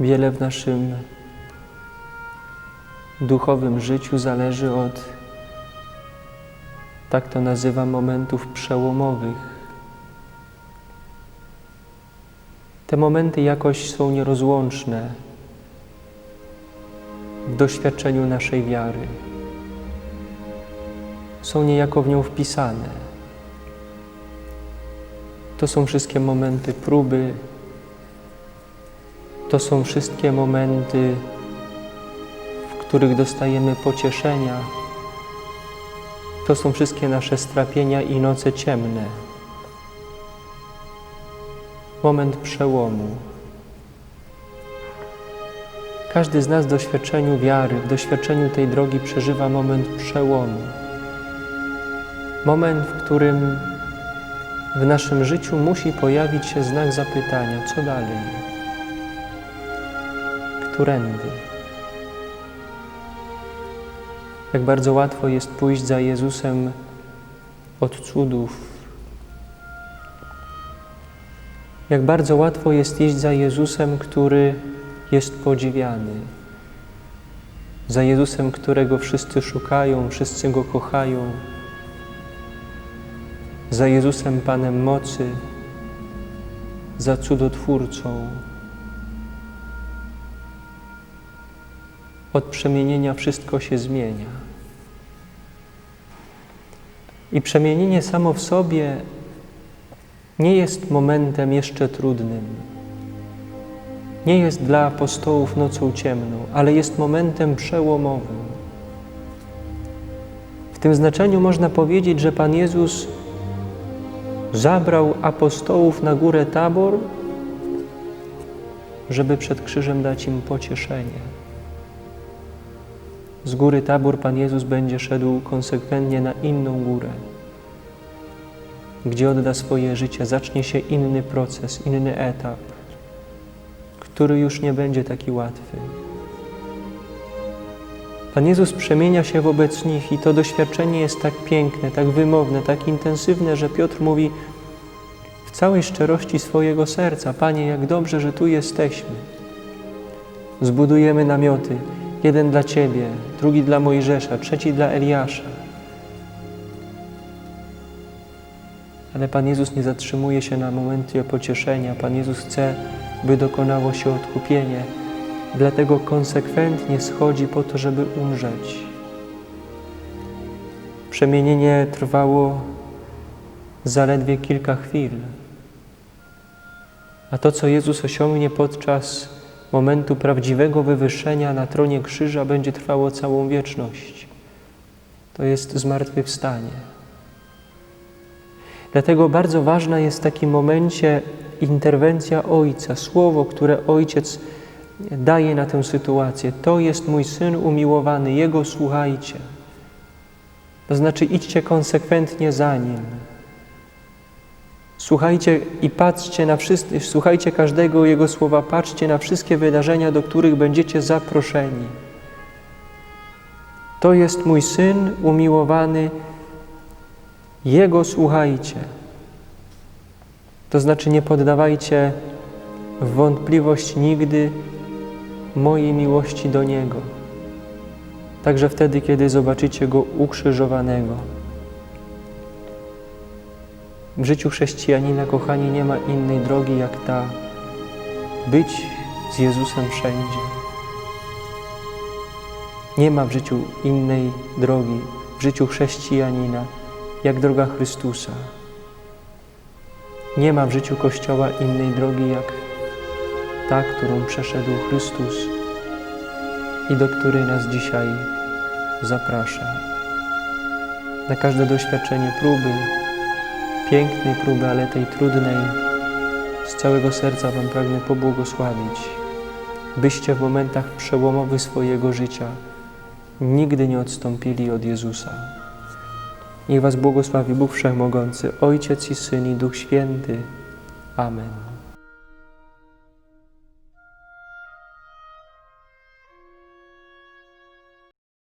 Wiele w naszym duchowym życiu zależy od, tak to nazywam, momentów przełomowych. Te momenty jakoś są nierozłączne w doświadczeniu naszej wiary. Są niejako w nią wpisane. To są wszystkie momenty próby, to są wszystkie momenty, w których dostajemy pocieszenia. To są wszystkie nasze strapienia i noce ciemne. Moment przełomu. Każdy z nas w doświadczeniu wiary, w doświadczeniu tej drogi przeżywa moment przełomu. Moment, w którym w naszym życiu musi pojawić się znak zapytania, co dalej? Którędy? Jak bardzo łatwo jest pójść za Jezusem od cudów. Jak bardzo łatwo jest iść za Jezusem, który jest podziwiany. Za Jezusem, którego wszyscy szukają, wszyscy go kochają. Za Jezusem Panem mocy, za cudotwórcą. Od przemienienia wszystko się zmienia. I przemienienie samo w sobie nie jest momentem jeszcze trudnym. Nie jest dla apostołów nocą ciemną, ale jest momentem przełomowym. W tym znaczeniu można powiedzieć, że Pan Jezus zabrał apostołów na górę Tabor, żeby przed krzyżem dać im pocieszenie. Z góry Tabor Pan Jezus będzie szedł konsekwentnie na inną górę, gdzie odda swoje życie, zacznie się inny proces, inny etap, który już nie będzie taki łatwy. Pan Jezus przemienia się wobec nich i to doświadczenie jest tak piękne, tak wymowne, tak intensywne, że Piotr mówi w całej szczerości swojego serca: Panie, jak dobrze, że tu jesteśmy. Zbudujemy namioty, jeden dla Ciebie, drugi dla Mojżesza, trzeci dla Eliasza. Ale Pan Jezus nie zatrzymuje się na momencie pocieszenia. Pan Jezus chce, by dokonało się odkupienie. Dlatego konsekwentnie schodzi po to, żeby umrzeć. Przemienienie trwało zaledwie kilka chwil. A to, co Jezus osiągnie podczas momentu prawdziwego wywyższenia na tronie krzyża, będzie trwało całą wieczność. To jest zmartwychwstanie. Dlatego bardzo ważna jest w takim momencie interwencja Ojca, słowo, które Ojciec daje na tę sytuację. To jest mój Syn umiłowany, Jego słuchajcie. To znaczy idźcie konsekwentnie za Nim. Słuchajcie i patrzcie na wszystkie, słuchajcie każdego Jego słowa, patrzcie na wszystkie wydarzenia, do których będziecie zaproszeni. To jest mój Syn umiłowany, Jego słuchajcie. To znaczy nie poddawajcie w wątpliwość nigdy mojej miłości do Niego. Także wtedy, kiedy zobaczycie Go ukrzyżowanego. W życiu chrześcijanina, kochani, nie ma innej drogi jak ta być z Jezusem wszędzie. Nie ma w życiu innej drogi, w życiu chrześcijanina, jak droga Chrystusa. Nie ma w życiu Kościoła innej drogi jak ta, którą przeszedł Chrystus i do której nas dzisiaj zaprasza. Na każde doświadczenie próby, pięknej próby, ale tej trudnej, z całego serca Wam pragnę pobłogosławić, byście w momentach przełomowych swojego życia nigdy nie odstąpili od Jezusa. Niech Was błogosławi Bóg Wszechmogący, Ojciec i Syn i Duch Święty. Amen.